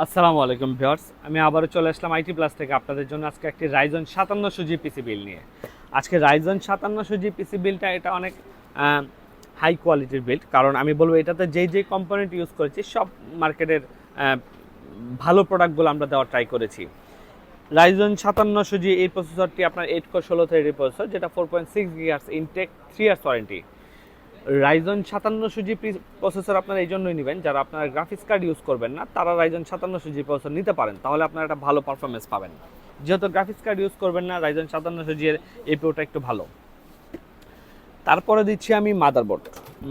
আসসালামু আলাইকুম ভিউয়ার্স, আমি আবারও চলে আসলাম আইটি প্লাস থেকে আপনাদের জন্য আজকে একটি রাইজন সাতান্নশো জি পিসি বিল নিয়ে। আজকে রাইজন সাতান্নশো জি পিসি বিলটা এটা অনেক হাই কোয়ালিটির বিল্ড কারণ আমি বলব এটাতে যেই যেই কম্পোনেন্ট ইউজ করেছি, সব মার্কেটের ভালো প্রোডাক্টগুলো আমরা দেওয়ার ট্রাই করেছি। রাইজন সাতান্নশো জি এই প্রসেসরটি আপনার এইট কোর ষোলো থ্রেডের প্রসেসর যেটা ফোর পয়েন্ট সিক্স গিগার্স ইনটেক থ্রি ইয়ার্স ওয়ারেন্টি রাইজন সাতান্নশো জি প্রসেসর আপনারা এই জন্যই নেবেন। যারা আপনারা গ্রাফিক্স কার্ড ইউজ করবেন না, তারা রাইজন সাতান্নশো জি প্রসেসর নিতে পারেন। তাহলে আপনারা একটা ভালো পারফরমেন্স পাবেন। যেহেতু গ্রাফিক্স কার্ড ইউজ করবেন না রাইজন সাতান্নশো জি এর এপিওটা একটু ভালো। তারপরে দিচ্ছি আমি মাদারবোর্ড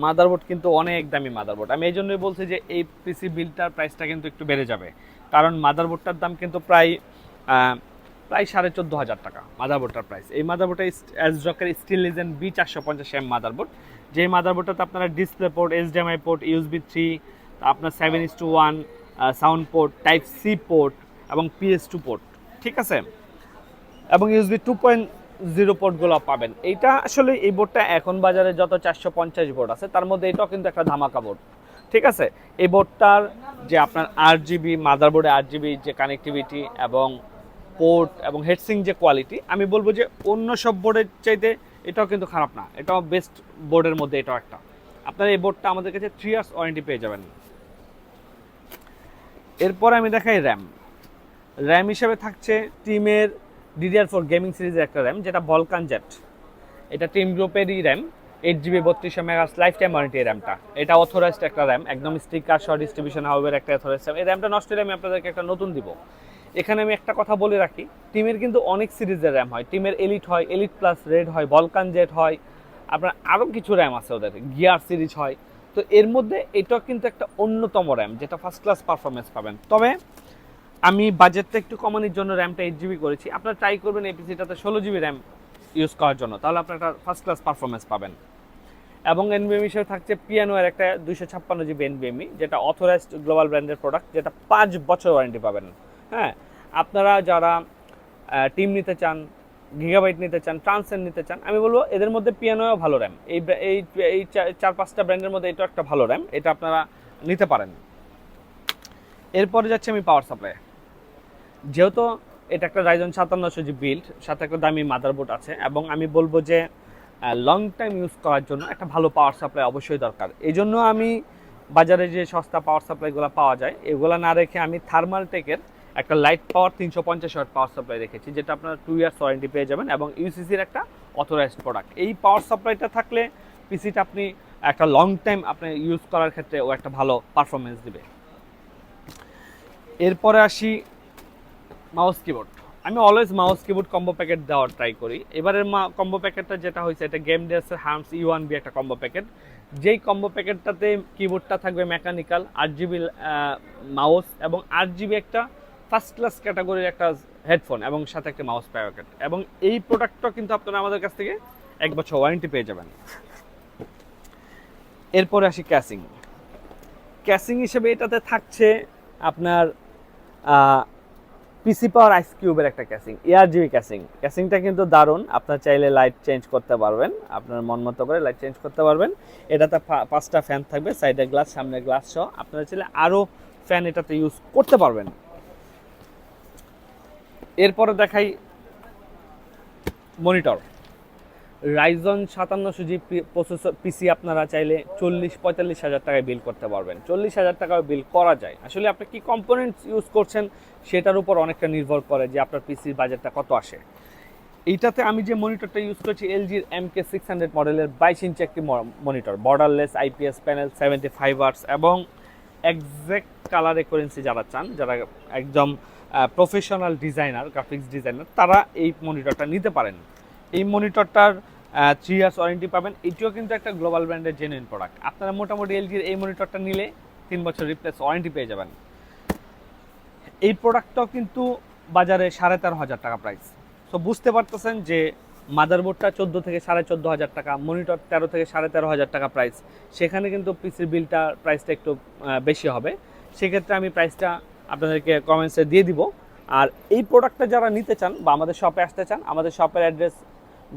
মাদারবোর্ড কিন্তু অনেক দামি মাদারবোর্ড আমি এই জন্যই বলছি যে এই পিসি বিলটার প্রাইসটা কিন্তু একটু বেড়ে যাবে। কারণ মাদারবোর্ডটার দাম কিন্তু প্রায় প্রায় সাড়ে চোদ্দ হাজার টাকা মাদারবোর্ডটার প্রাইস এই মাদারবোর্ডটা অ্যাজরকের স্টিল লিজেন্ড বি চারশো পঞ্চাশ এম মাদারবোর্ড যে মাদারবোর্ডটাতে আপনারা display port HDMI port USB three আপনার seven is to one sound port type C port এবং পিএস টু পোর্ট ঠিক আছে? এবং ইউএসবি টু পয়েন্ট জিরো পোর্টগুলো পাবেন। এইটা আসলে এই বোর্ডটা এখন বাজারে যত চারশো পঞ্চাশ বোর্ড আছে, তার মধ্যে এটাও কিন্তু একটা ধামাকা বোর্ড ঠিক আছে? এই বোর্ডটার যে আপনার আট জিবি মাদারবোর্ডে আট জিবি যে কানেক্টিভিটি এবং পোর্ট এবং হেডসিং যে কোয়ালিটি আমি বলব যে অন্য সব বোর্ডের চাইতে এটাও কিন্তু খারাপ না। এটাও বেস্ট বোর্ডের মধ্যে এটাও একটা। আপনারা এই বোর্ডটা আমাদের কাছে থ্রি ইয়ার্স ওয়ারেন্টি পেয়ে যাবেন। এরপর আমি দেখাই র্যাম র্যাম হিসেবে থাকছে টিমের ডিডিআর ফোর গেমিং সিরিজের একটা র্যাম যেটা বলকান জেট এটা টিম গ্রুপেরই র্যাম এইট জিবি বত্রিশশো মেগাস লাইফ টাইম ওয়ারেন্টি এই র্যামটা এটা অথরাইজড একটা র্যাম একদম স্টিকার সহ ডিস্ট্রিবিউশন হাউবের একটা অথরাইজড র্যাম এই র্যামটা নষ্ট হলে আমি আপনাদেরকে একটা নতুন দিব। এখানে আমি একটা কথা বলে রাখি, টিমের কিন্তু অনেক সিরিজের র্যাম হয়। টিমের এলিট হয় এলিট প্লাস রেড হয় বলকান জেট হয়, আপনার আরও কিছু র্যাম আছে ওদের গিয়ার সিরিজ হয়। তো এর মধ্যে এটাও কিন্তু একটা অন্যতম র্যাম, যেটা ফার্স্ট ক্লাস পারফরমেন্স পাবেন। তবে আমি বাজেটটা একটু কমানোর জন্য র্যামটা এইট জিবি করেছি। আপনারা ট্রাই করবেন এই পিসিটাতে ষোলো জিবি র্যাম ইউজ করার জন্য, তাহলে আপনার একটা ফার্স্ট ক্লাস পারফরমেন্স পাবেন। এবং এনবিএম হিসেবে থাকছে পিয়ানোয়ের একটা দুইশো ছাপ্পান্ন জিবি এনবিএমই যেটা অথরাইজড গ্লোবাল ব্র্যান্ডের প্রোডাক্ট যেটা পাঁচ বছর ওয়ারেন্টি পাবেন। হ্যাঁ আপনারা যারা টিম নিতে চান গিগাবাইট নিতে চান ট্রান্সেন্ড নিতে চান, আমি বলব এদের মধ্যে পিয়ানোও ভালো র্যাম এই এই এই চার পাঁচটা ব্র্যান্ডের মধ্যে এটা একটা ভালো র্যাম এটা আপনারা নিতে পারেন। এরপরে যাচ্ছে আমি পাওয়ার সাপ্লাই যেহেতু এটা একটা রাইজন সাতান্নশো জি বিল্ড সাথে একটা দামি মাদারবোর্ড আছে, এবং আমি বলব যে লং টাইম ইউজ করার জন্য একটা ভালো পাওয়ার সাপ্লাই অবশ্যই দরকার। এই জন্য আমি বাজারে যে সস্তা পাওয়ার সাপ্লাইগুলো পাওয়া যায়, এগুলো না রেখে আমি থার্মাল টেকের একটা লাইট পাওয়ার তিনশো পঞ্চাশ ওয়াট পাওয়ার সাপ্লাই রেখেছি, যেটা আপনার টু ইয়ার্স ওয়ারেন্টি পেয়ে যাবেন এবং ইউসিসির একটা অথরাইজড প্রোডাক্ট এই পাওয়ার সাপ্লাইটা থাকলে পিসিটা আপনি একটা লং টাইম আপনি ইউজ করার ক্ষেত্রে ও একটা ভালো পারফরমেন্স দিবে। এরপরে আসি মাউস কিবোর্ড আমি always mouse keyboard combo packet দেওয়ার ট্রাই করি। এবারের মা কম্বো প্যাকেটটা যেটা হয়েছে, এটা গেম ডেসের হার্মস ই ওয়ান বি একটা কম্বো প্যাকেট যেই কম্বো প্যাকেটটাতে কিবোর্ডটা থাকবে মেকানিক্যাল আট জিবি মাউস এবং আট জিবি একটা ফার্স্ট ক্লাস ক্যাটাগরির একটা হেডফোন এবং সাথে একটা মাউস প্যাকেট। এবং এই প্রোডাক্টটা কিন্তু আপনারা আমাদের কাছ থেকে এক বছর ওয়ারেন্টি পেয়ে যাবেন। এরপরে আসি ক্যাসিং। ক্যাসিং হিসেবে এটাতে থাকছে আপনার পিসি পাওয়ার আইস কিউবের একটা ক্যাসিং এয়ার জিবি ক্যাসিং। ক্যাসিংটা কিন্তু দারুণ। আপনার চাইলে লাইট চেঞ্জ করতে পারবেন। আপনার মন মতো করে লাইট চেঞ্জ করতে পারবেন। এটাতে পাঁচটা ফ্যান থাকবে সাইডে গ্লাস সামনে গ্লাস সহ। আপনারা চাইলে আরও ফ্যান এটাতে ইউজ করতে পারবেন। এরপরে দেখাই মনিটর। রাইজন সাতান্নশো জি প্রসেসর পিসি আপনারা চাইলে চল্লিশ পঁয়তাল্লিশ হাজার টাকায় বিল করতে পারবেন। চল্লিশ হাজার টাকায় বিল করা যায়। আসলে আপনি কি কম্পোনেন্টস ইউজ করছেন সেটার উপর অনেকটা নির্ভর করে যে আপনার পিসির বাজারটা কত আসে। এইটাতে আমি যে মনিটরটা ইউজ করছি, এলজির এম কে সিক্স হান্ড্রেড মডেলের বাইশ ইঞ্চি একটি monitor borderless IPS panel seventy five hertz এবং একজ্যাক্ট কালার রেকোরেন্সি যারা চান, যারা একদম প্রফেশনাল ডিজাইনার গ্রাফিক্স ডিজাইনার তারা এই মনিটরটা নিতে পারেন। এই মনিটরটার থ্রি ইয়ার্স ওয়ারেন্টি পাবেন। এটিও কিন্তু একটা গ্লোবাল ব্র্যান্ডের জেনুইন প্রোডাক্ট আপনারা মোটামুটি এলজির এই মনিটরটা নিলে তিন বছর রিপ্লেস ওয়ারেন্টি পেয়ে যাবেন। এই প্রোডাক্টটাও কিন্তু বাজারে সাড়ে তেরো হাজার টাকা প্রাইস সো বুঝতে পারতেছেন যে মাদারবোর্ডটা চোদ্দ থেকে সাড়ে চোদ্দ হাজার টাকা মনিটর তেরো থেকে সাড়ে তেরো হাজার টাকা প্রাইস সেখানে কিন্তু পিসির বিলটা প্রাইসটা একটু বেশি হবে। সেক্ষেত্রে আমি প্রাইসটা আপনাদেরকে কমেন্টসে দিয়ে দিব। আর এই প্রোডাক্টটা যারা নিতে চান বা আমাদের শপে আসতে চান, আমাদের শপের অ্যাড্রেস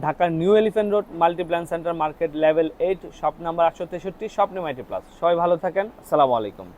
ঢাকার New Elephant Road Multiplan Centre market level eight shop number আটশো তেষট্টি শপ নিউ আইটি প্লাস সবাই ভালো থাকেন। আসসালামু আলাইকুম।